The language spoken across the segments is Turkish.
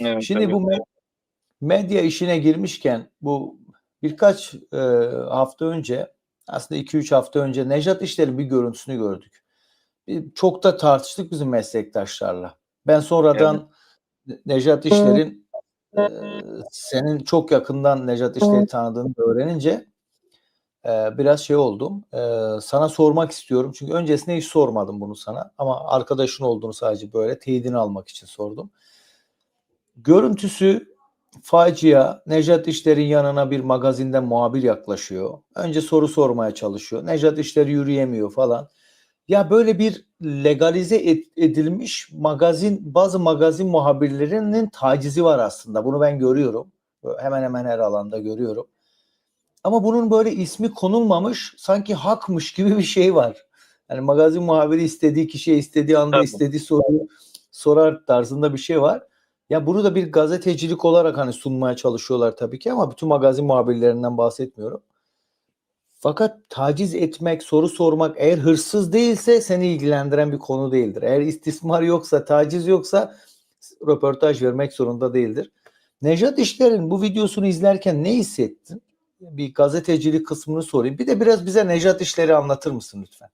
Evet, Şimdi evet. bu me- medya işine girmişken bu birkaç e, hafta önce aslında 2-3 hafta önce Nejat İşler'in bir görüntüsünü gördük. Çok da tartıştık bizim meslektaşlarla. Ben sonradan Nejat İşler'in e, senin çok yakından Nejat İşler'i tanıdığını öğrenince e, biraz şey oldum. E, sana sormak istiyorum. Çünkü öncesinde hiç sormadım bunu sana. Ama arkadaşın olduğunu sadece böyle teyidini almak için sordum. Görüntüsü facia. Nejat İşler'in yanına bir magazinden muhabir yaklaşıyor. Önce soru sormaya çalışıyor. Nejat İşler yürüyemiyor falan. Ya böyle bir legalize edilmiş magazin, bazı magazin muhabirlerinin tacizi var aslında. Bunu ben görüyorum. Hemen hemen her alanda görüyorum. Ama bunun böyle ismi konulmamış, sanki hakmış gibi bir şey var. Yani magazin muhabiri istediği kişiye istediği anda istediği soruyu sorar tarzında bir şey var. Ya bunu da bir gazetecilik olarak hani sunmaya çalışıyorlar tabii ki ama bütün magazin muhabirlerinden bahsetmiyorum. Fakat taciz etmek, soru sormak eğer hırsız değilse seni ilgilendiren bir konu değildir. Eğer istismar yoksa, taciz yoksa röportaj vermek zorunda değildir. Nejat İşler'in bu videosunu izlerken ne hissettin? Bir gazetecilik kısmını sorayım. Bir de biraz bize Nejat İşler'i anlatır mısın lütfen?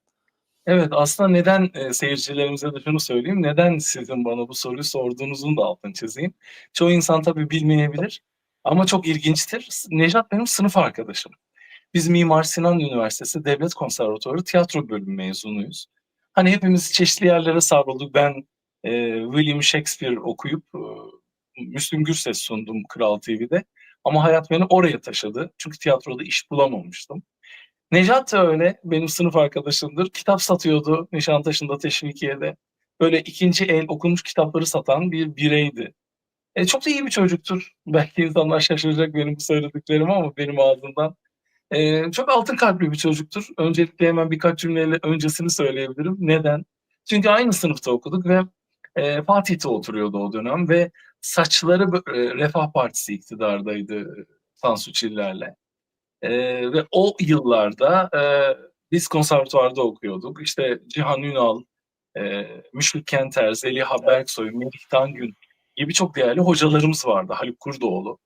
Evet, aslında neden e, seyircilerimize de şunu söyleyeyim. Neden sizin bana bu soruyu sorduğunuzun da altını çizeyim. Çoğu insan tabii bilmeyebilir ama çok ilginçtir. Nejat benim sınıf arkadaşım. Biz Mimar Sinan Üniversitesi Devlet Konservatuarı tiyatro bölümü mezunuyuz. Hani hepimiz çeşitli yerlere savrulduk. Ben e, William Shakespeare okuyup e, Müslüm Gürses sundum Kral TV'de. Ama hayat beni oraya taşıdı. Çünkü tiyatroda iş bulamamıştım. Nejat da öyle benim sınıf arkadaşımdır. Kitap satıyordu Nişantaşı'nda Teşvikiye'de. Böyle ikinci el okunmuş kitapları satan bir bireydi. E, çok da iyi bir çocuktur. Belki insanlar şaşıracak benim bu söylediklerim ama benim ağzımdan. E, çok altın kalpli bir çocuktur. Öncelikle hemen birkaç cümleyle öncesini söyleyebilirim. Neden? Çünkü aynı sınıfta okuduk ve e, Fatih'te oturuyordu o dönem ve saçları e, Refah Partisi iktidardaydı e, Tansu Çiller'le. Ee, ve o yıllarda e, biz konservatuvarda okuyorduk. İşte Cihan Ünal, e, Müşfik Kenter, Zeliha Berksoy, Melih Tangün gibi çok değerli hocalarımız vardı. Haluk Kurdoğlu,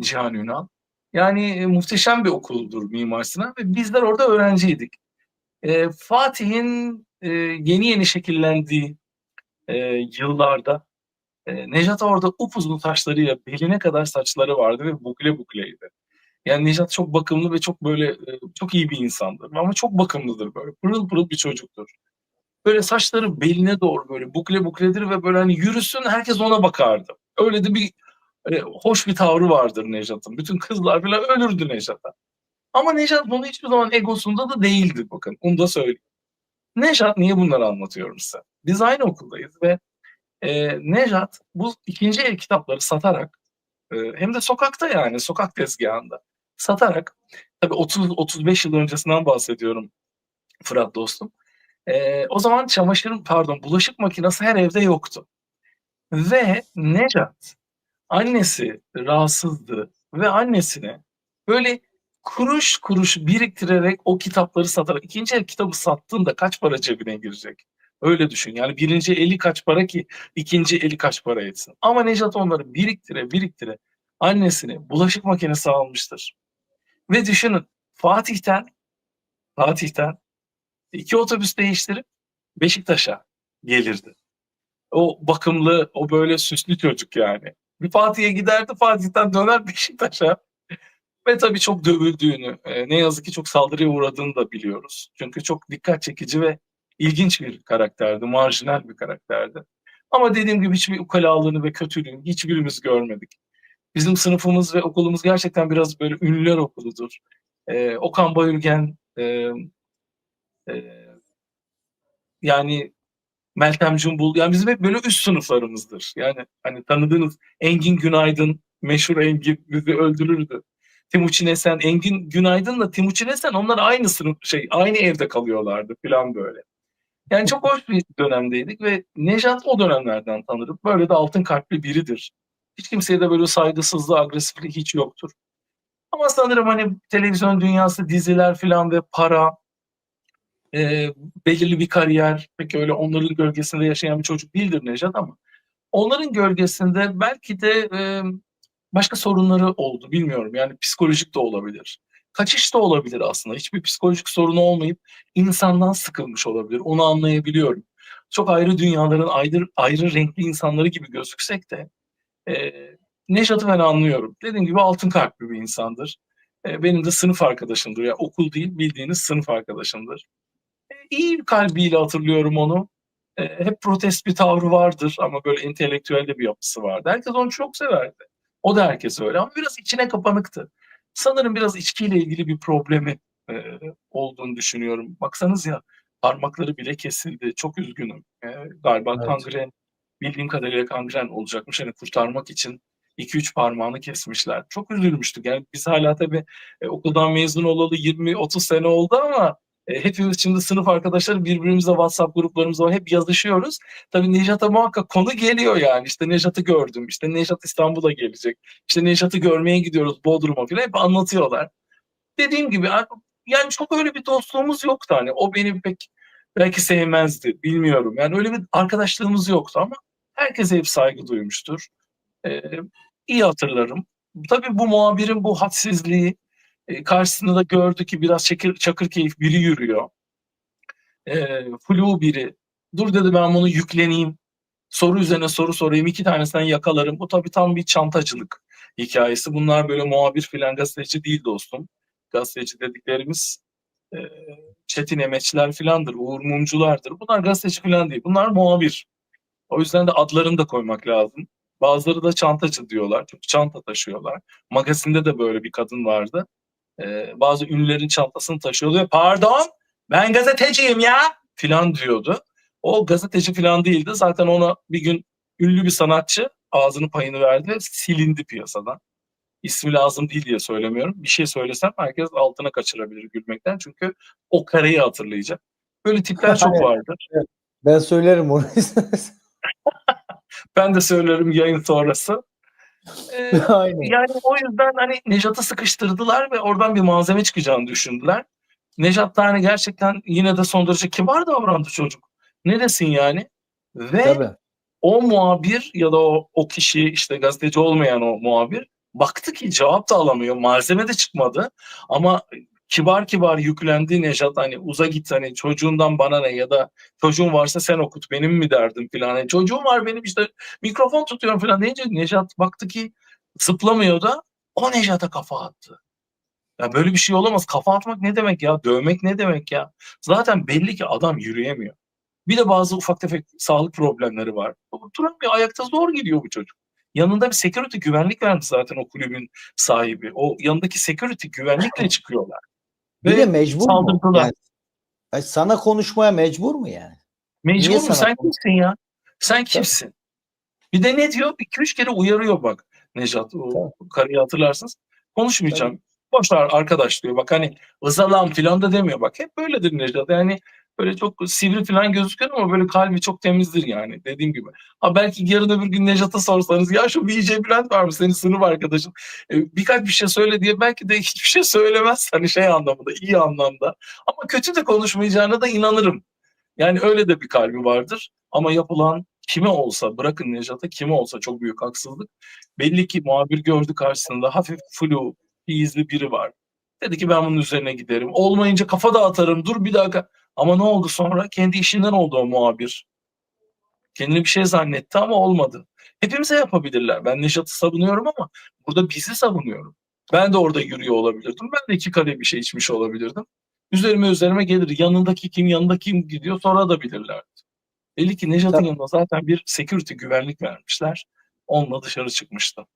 Cihan Ünal. Yani e, muhteşem bir okuldur Mimar Sinan ve bizler orada öğrenciydik. E, Fatih'in e, yeni yeni şekillendiği e, yıllarda e, Nejat orada upuzun saçlarıyla beline kadar saçları vardı ve bukle bukleydi. Yani Nejat çok bakımlı ve çok böyle e, çok iyi bir insandır. Ama çok bakımlıdır böyle. Pırıl pırıl bir çocuktur. Böyle saçları beline doğru böyle bukle bukledir ve böyle hani yürüsün herkes ona bakardı. Öyle de bir e, hoş bir tavrı vardır Nejat'ın. Bütün kızlar bile ölürdü Nejat'a. Ama Nejat bunu hiçbir zaman egosunda da değildi bakın. Onu da söyleyeyim. Nejat niye bunları anlatıyorum size? Biz aynı okuldayız ve e, Nejat bu ikinci el kitapları satarak e, hem de sokakta yani sokak tezgahında satarak tabii 30 35 yıl öncesinden bahsediyorum Fırat dostum. E, o zaman çamaşır pardon bulaşık makinesi her evde yoktu. Ve Nejat annesi rahatsızdı ve annesine böyle kuruş kuruş biriktirerek o kitapları satarak ikinci el kitabı sattığında kaç para cebine girecek? Öyle düşün. Yani birinci eli kaç para ki ikinci eli kaç para etsin. Ama Nejat onları biriktire biriktire annesine bulaşık makinesi almıştır. Ve düşünün Fatih'ten Fatih'ten iki otobüs değiştirip Beşiktaş'a gelirdi. O bakımlı, o böyle süslü çocuk yani. Bir Fatih'e giderdi, Fatih'ten döner Beşiktaş'a. Ve tabii çok dövüldüğünü, e, ne yazık ki çok saldırıya uğradığını da biliyoruz. Çünkü çok dikkat çekici ve ilginç bir karakterdi, marjinal bir karakterdi. Ama dediğim gibi hiçbir ukalalığını ve kötülüğünü hiçbirimiz görmedik. Bizim sınıfımız ve okulumuz gerçekten biraz böyle ünlüler okuludur. E, Okan Bayülgen, e, e, yani Meltem Cumbul, yani bizim hep böyle üst sınıflarımızdır. Yani hani tanıdığınız Engin Günaydın, meşhur Engin bizi öldürürdü. Timuçin Esen, Engin Günaydın'la Timuçin Esen onlar aynı sınıf şey, aynı evde kalıyorlardı falan böyle. Yani çok hoş bir dönemdeydik ve Nejat o dönemlerden tanırım. Böyle de altın kalpli biridir. Hiç kimseye de böyle saygısızlığı, agresifliği hiç yoktur. Ama sanırım hani televizyon dünyası, diziler falan ve para, e, belirli bir kariyer, peki öyle onların gölgesinde yaşayan bir çocuk değildir Nejat ama onların gölgesinde belki de e, başka sorunları oldu bilmiyorum. Yani psikolojik de olabilir. Kaçış da olabilir aslında. Hiçbir psikolojik sorunu olmayıp insandan sıkılmış olabilir. Onu anlayabiliyorum. Çok ayrı dünyaların ayrı, ayrı renkli insanları gibi gözüksek de e, Nejat'ı ben anlıyorum. Dediğim gibi altın kalpli bir insandır. E, benim de sınıf arkadaşımdır. Yani okul değil bildiğiniz sınıf arkadaşımdır. E, iyi bir kalbiyle hatırlıyorum onu. E, hep protest bir tavrı vardır ama böyle entelektüel de bir yapısı vardı. Herkes onu çok severdi. O da herkes öyle ama biraz içine kapanıktı. Sanırım biraz içkiyle ilgili bir problemi e, olduğunu düşünüyorum. Baksanız ya parmakları bile kesildi. Çok üzgünüm. E, galiba Evet. kangren, bildiğim kadarıyla kangren olacakmış. Hani kurtarmak için 2-3 parmağını kesmişler. Çok üzülmüştük. Yani biz hala tabii e, okuldan mezun olalı 20-30 sene oldu ama e, hepimiz şimdi sınıf arkadaşları birbirimizle WhatsApp gruplarımızda. Hep yazışıyoruz. Tabii Nejat'a muhakkak konu geliyor yani. İşte Nejat'ı gördüm. İşte Nejat İstanbul'a gelecek. İşte Nejat'ı görmeye gidiyoruz Bodrum'a falan. Hep anlatıyorlar. Dediğim gibi yani çok öyle bir dostluğumuz yoktu hani. O beni pek belki sevmezdi. Bilmiyorum. Yani öyle bir arkadaşlığımız yoktu ama herkese hep saygı duymuştur. Ee, iyi hatırlarım. Tabii bu muhabirin bu hadsizliği e, karşısında da gördü ki biraz çakır, çakır keyif biri yürüyor. E, flu biri. Dur dedi ben bunu yükleneyim. Soru üzerine soru sorayım. iki tanesinden yakalarım. Bu tabii tam bir çantacılık hikayesi. Bunlar böyle muhabir filan gazeteci değil dostum. Gazeteci dediklerimiz e, Çetin Emeçler filandır, Uğur Mumculardır. Bunlar gazeteci filan değil. Bunlar muhabir. O yüzden de adlarını da koymak lazım. Bazıları da çantacı diyorlar. Çünkü çanta taşıyorlar. Magazinde de böyle bir kadın vardı. Ee, bazı ünlülerin çantasını taşıyordu ve pardon ben gazeteciyim ya filan diyordu. O gazeteci filan değildi. Zaten ona bir gün ünlü bir sanatçı ağzını payını verdi ve silindi piyasadan. İsmi lazım değil diye söylemiyorum. Bir şey söylesem herkes altına kaçırabilir gülmekten. Çünkü o kareyi hatırlayacak. Böyle tipler çok vardır. Ben söylerim onu. Ben de söylerim yayın sonrası. Ee, Aynen. yani o yüzden hani Nejat'ı sıkıştırdılar ve oradan bir malzeme çıkacağını düşündüler. Nejat da hani gerçekten yine de son derece kibar davrandı çocuk. Ne desin yani? Ve Tabii. o muhabir ya da o, o kişi işte gazeteci olmayan o muhabir baktı ki cevap da alamıyor. Malzeme de çıkmadı. Ama kibar kibar yüklendi Nejat hani uza git hani çocuğundan bana ne ya da çocuğun varsa sen okut benim mi derdim filan. Yani çocuğum var benim işte mikrofon tutuyorum filan deyince Nejat baktı ki zıplamıyor da o Nejat'a kafa attı. Ya böyle bir şey olamaz. Kafa atmak ne demek ya? Dövmek ne demek ya? Zaten belli ki adam yürüyemiyor. Bir de bazı ufak tefek sağlık problemleri var. Duramıyor. Ayakta zor gidiyor bu çocuk. Yanında bir security güvenlik verdi zaten o kulübün sahibi. O yanındaki security güvenlikle çıkıyorlar. Bir Ve de mecbur mu? Yani, ay sana konuşmaya mecbur mu yani? Mecbur Niye mu? Sen kimsin ya? Sen kimsin? Bir de ne diyor? Bir üç kere uyarıyor bak Nejat. O karıyı hatırlarsınız. Konuşmayacağım. Boş ver arkadaş diyor. Bak hani ızalan filan da demiyor. Bak hep böyledir Nejat. Yani böyle çok sivri falan gözüküyor ama böyle kalbi çok temizdir yani dediğim gibi. Ha belki yarın öbür gün Nejat'a sorsanız ya şu BJ Bülent var mı senin sınıf arkadaşın? E, birkaç bir şey söyle diye belki de hiçbir şey söylemez hani şey anlamında iyi anlamda. Ama kötü de konuşmayacağına da inanırım. Yani öyle de bir kalbi vardır. Ama yapılan kime olsa bırakın Nejat'a kime olsa çok büyük haksızlık. Belli ki muhabir gördü karşısında hafif flu bir izli biri var. Dedi ki ben bunun üzerine giderim. Olmayınca kafa dağıtarım dur bir dakika. Ama ne oldu sonra? Kendi işinden oldu o muhabir. Kendini bir şey zannetti ama olmadı. Hepimize yapabilirler. Ben Nejat'ı savunuyorum ama burada bizi savunuyorum. Ben de orada yürüyor olabilirdim. Ben de iki kare bir şey içmiş olabilirdim. Üzerime üzerime gelir. Yanındaki kim, yanındaki kim gidiyor sonra da bilirlerdi. Belli ki Nejat'ın yanında zaten bir security güvenlik vermişler. Onunla dışarı çıkmıştı.